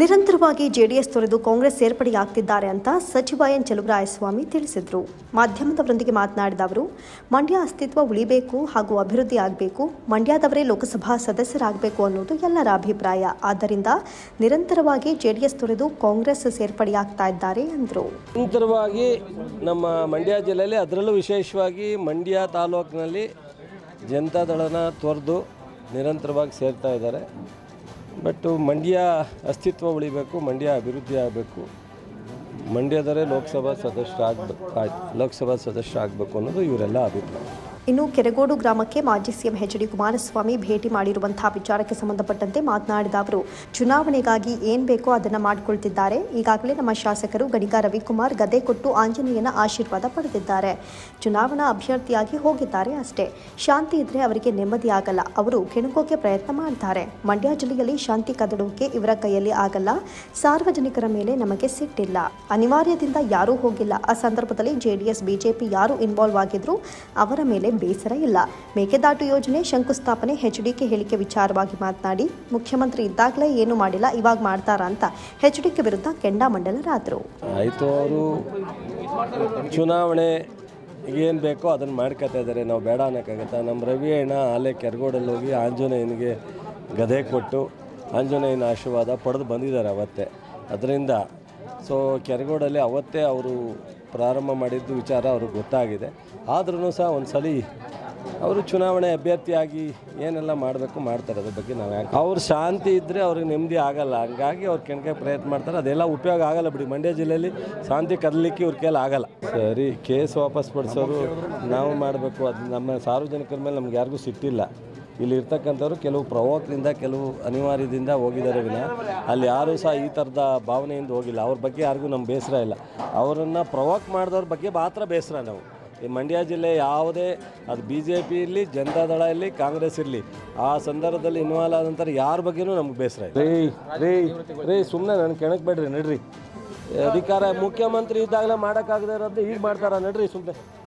ನಿರಂತರವಾಗಿ ಜೆಡಿಎಸ್ ತೊರೆದು ಕಾಂಗ್ರೆಸ್ ಸೇರ್ಪಡೆಯಾಗ್ತಿದ್ದಾರೆ ಅಂತ ಸಚಿವ ಎನ್ ಚಲುವರಾಯಸ್ವಾಮಿ ತಿಳಿಸಿದರು. ಮಾಧ್ಯಮದವರೊಂದಿಗೆ ಮಾತನಾಡಿದ ಅವರು, ಮಂಡ್ಯ ಅಸ್ತಿತ್ವ ಉಳಿಬೇಕು ಹಾಗೂ ಅಭಿವೃದ್ಧಿ ಆಗಬೇಕು, ಮಂಡ್ಯದವರೇ ಲೋಕಸಭಾ ಸದಸ್ಯರಾಗಬೇಕು ಅನ್ನೋದು ಎಲ್ಲರ ಅಭಿಪ್ರಾಯ. ಆದ್ದರಿಂದ ನಿರಂತರವಾಗಿ ಜೆಡಿಎಸ್ ತೊರೆದು ಕಾಂಗ್ರೆಸ್ ಸೇರ್ಪಡೆಯಾಗ್ತಾ ಇದ್ದಾರೆ ಎಂದರು ನಿರಂತರವಾಗಿ ನಮ್ಮ ಮಂಡ್ಯ ಜಿಲ್ಲೆಯಲ್ಲಿ ಅದರಲ್ಲೂ ವಿಶೇಷವಾಗಿ ಮಂಡ್ಯ ತಾಲೂಕಿನಲ್ಲಿ ಜನತಾದಳನ ತೊರೆದು ನಿರಂತರವಾಗಿ ಸೇರ್ತಾ ಇದ್ದಾರೆ. ಬಟ್ ಮಂಡ್ಯ ಅಸ್ತಿತ್ವ ಉಳಿಬೇಕು, ಮಂಡ್ಯ ಅಭಿವೃದ್ಧಿ ಆಗಬೇಕು. ಮಂಡ್ಯದವರೇ ಲೋಕಸಭಾ ಸದಸ್ಯರಾಗಬೇಕು ಲೋಕಸಭಾ ಸದಸ್ಯರಾಗಬೇಕು ಅನ್ನೋದು ಇವರೆಲ್ಲ ಅಭಿಪ್ರಾಯ. ಇನ್ನು ಕೆರೆಗೋಡು ಗ್ರಾಮಕ್ಕೆ ಮಾಜಿ ಸಿಎಂ ಎಚ್ ಡಿ ಕುಮಾರಸ್ವಾಮಿ ಭೇಟಿ ಮಾಡಿರುವಂತಹ ವಿಚಾರಕ್ಕೆ ಸಂಬಂಧಪಟ್ಟಂತೆ ಮಾತನಾಡಿದ ಅವರು, ಚುನಾವಣೆಗಾಗಿ ಏನ್ ಬೇಕೋ ಅದನ್ನ ಮಾಡಿಕೊಳ್ತಿದ್ದಾರೆ. ಈಗಾಗಲೇ ನಮ್ಮ ಶಾಸಕರು ಗಣಿಗ ರವಿಕುಮಾರ್ ಗದೆ ಕೊಟ್ಟು ಆಂಜನೇಯನ ಆಶೀರ್ವಾದ ಪಡೆದಿದ್ದಾರೆ. ಚುನಾವಣಾ ಅಭ್ಯರ್ಥಿಯಾಗಿ ಹೋಗಿದ್ದಾರೆ ಅಷ್ಟೇ. ಶಾಂತಿ ಇದ್ರೆ ಅವರಿಗೆ ನೆಮ್ಮದಿ ಆಗಲ್ಲ. ಅವರು ಕೆಣಕೋಕೆ ಪ್ರಯತ್ನ ಮಾಡ್ತಾರೆ. ಮಂಡ್ಯ ಜಿಲ್ಲೆಯಲ್ಲಿ ಶಾಂತಿ ಕದಡೋಕೆ ಇವರ ಕೈಯಲ್ಲಿ ಆಗಲ್ಲ. ಸಾರ್ವಜನಿಕರ ಮೇಲೆ ನಮಗೆ ಸಿಟ್ಟಿಲ್ಲ. ಅನಿವಾರ್ಯದಿಂದ ಯಾರೂ ಹೋಗಿಲ್ಲ. ಆ ಸಂದರ್ಭದಲ್ಲಿ ಜೆಡಿಎಸ್, ಬಿಜೆಪಿ ಯಾರು ಇನ್ವಾಲ್ವ್ ಆಗಿದ್ರು ಅವರ ಮೇಲೆ ಬೇಸರ ಇಲ್ಲ. ಮೇಕೆದಾಟು ಯೋಜನೆ, ಶಂಕುಸ್ಥಾಪನೆ ಎಚ್ಡಿಕೆ ಹೇಳಿಕೆ ವಿಚಾರವಾಗಿ ಮಾತನಾಡಿ, ಮುಖ್ಯಮಂತ್ರಿ ಇದ್ದಾಗಲೇ ಏನು ಮಾಡಿಲ್ಲ, ಇವಾಗ ಮಾಡ್ತಾರಾ ಅಂತ ಎಚ್ಡಿಕೆ ವಿರುದ್ಧ ಕೆಂಡಾಮಂಡಲರಾದರು ಆಯಿತು, ಅವರು ಚುನಾವಣೆ ಏನು ಬೇಕೋ ಅದನ್ನು ಮಾಡ್ಕೊತಾ ಇದ್ದಾರೆ. ನಾವು ಬೇಡ ಅನ್ನೋಕ್ಕಾಗತ್ತಾ? ನಮ್ಮ ರವಿ ಅಣ್ಣ ಅಲ್ಲೇ ಕೆರಗೋಡಲ್ಲಿ ಹೋಗಿ ಆಂಜನೇಯನಿಗೆ ಗದೆ ಕೊಟ್ಟು ಆಂಜನೇಯನ ಆಶೀರ್ವಾದ ಪಡೆದು ಬಂದಿದ್ದಾರೆ ಅವತ್ತೇ. ಅದರಿಂದ ಸೊ ಕೆರಗೋಡಲ್ಲಿ ಅವತ್ತೇ ಅವರು ಪ್ರಾರಂಭ ಮಾಡಿದ್ದು ವಿಚಾರ ಅವ್ರಿಗೆ ಗೊತ್ತಾಗಿದೆ. ಆದ್ರೂ ಸಹ ಒಂದು ಸಲ ಅವರು ಚುನಾವಣೆ ಅಭ್ಯರ್ಥಿಯಾಗಿ ಏನೆಲ್ಲ ಮಾಡಬೇಕು ಮಾಡ್ತಾರೆ ಅದ್ರ ಬಗ್ಗೆ ನಾವು ಯಾಕೆ ಅವ್ರು ಶಾಂತಿ ಇದ್ದರೆ ಅವ್ರಿಗೆ ನೆಮ್ಮದಿ ಆಗಲ್ಲ. ಹಂಗಾಗಿ ಅವ್ರು ಕೆಣಕೆ ಪ್ರಯತ್ನ ಮಾಡ್ತಾರೆ. ಅದೆಲ್ಲ ಉಪಯೋಗ ಆಗಲ್ಲ ಬಿಡಿ. ಮಂಡ್ಯ ಜಿಲ್ಲೆಯಲ್ಲಿ ಶಾಂತಿ ಕದಲಿಕ್ಕೆ ಇವ್ರ ಕೈಲಿ ಆಗಲ್ಲ. ಸರಿ, ಕೇಸ್ ವಾಪಸ್ ಪಡಿಸೋರು ನಾವು ಮಾಡಬೇಕು. ಅದು ನಮ್ಮ ಸಾರ್ವಜನಿಕರ ಮೇಲೆ ನಮ್ಗೆ ಯಾರಿಗೂ ಸಿಟ್ಟಿಲ್ಲ. ಇಲ್ಲಿ ಇರ್ತಕ್ಕಂಥವ್ರು ಕೆಲವು ಪ್ರವೋಕ್ನಿಂದ ಕೆಲವು ಅನಿವಾರ್ಯದಿಂದ ಹೋಗಿದ್ದಾರೆ ವಿನ. ಅಲ್ಲಿ ಯಾರೂ ಸಹ ಈ ಥರದ ಭಾವನೆಯಿಂದ ಹೋಗಿಲ್ಲ. ಅವ್ರ ಬಗ್ಗೆ ಯಾರಿಗೂ ನಮ್ಮ ಬೇಸರ ಇಲ್ಲ. ಅವರನ್ನು ಪ್ರವೋಕ್ ಮಾಡಿದವ್ರ ಬಗ್ಗೆ ಮಾತ್ರ ಬೇಸರ ನಾವು. ಈ ಮಂಡ್ಯ ಜಿಲ್ಲೆ ಯಾವುದೇ, ಅದು ಬಿ ಜೆ ಪಿ ಇರಲಿ ಜನತಾದಳ ಇರಲಿ, ಕಾಂಗ್ರೆಸ್ ಇರಲಿ, ಆ ಸಂದರ್ಭದಲ್ಲಿ ಇನ್ವಾಲ್ವ್ ಆದಂಥ ಯಾರ ಬಗ್ಗೆನೂ ನಮ್ಗೆ ಬೇಸರ ಇಲ್ಲ. ರೀ ರೀ ರೀ ಸುಮ್ಮನೆ ನಾನು ಕೆಣಕ್ ಬೇಡ್ರಿ, ನಡ್ರಿ. ಅಧಿಕಾರ ಮುಖ್ಯಮಂತ್ರಿ ಇದ್ದಾಗಲೇ ಮಾಡೋಕ್ಕಾಗದೇ ಇರೋದು ಈಗ ಮಾಡ್ತಾರ, ನಡ್ರಿ ಸುಮ್ಮನೆ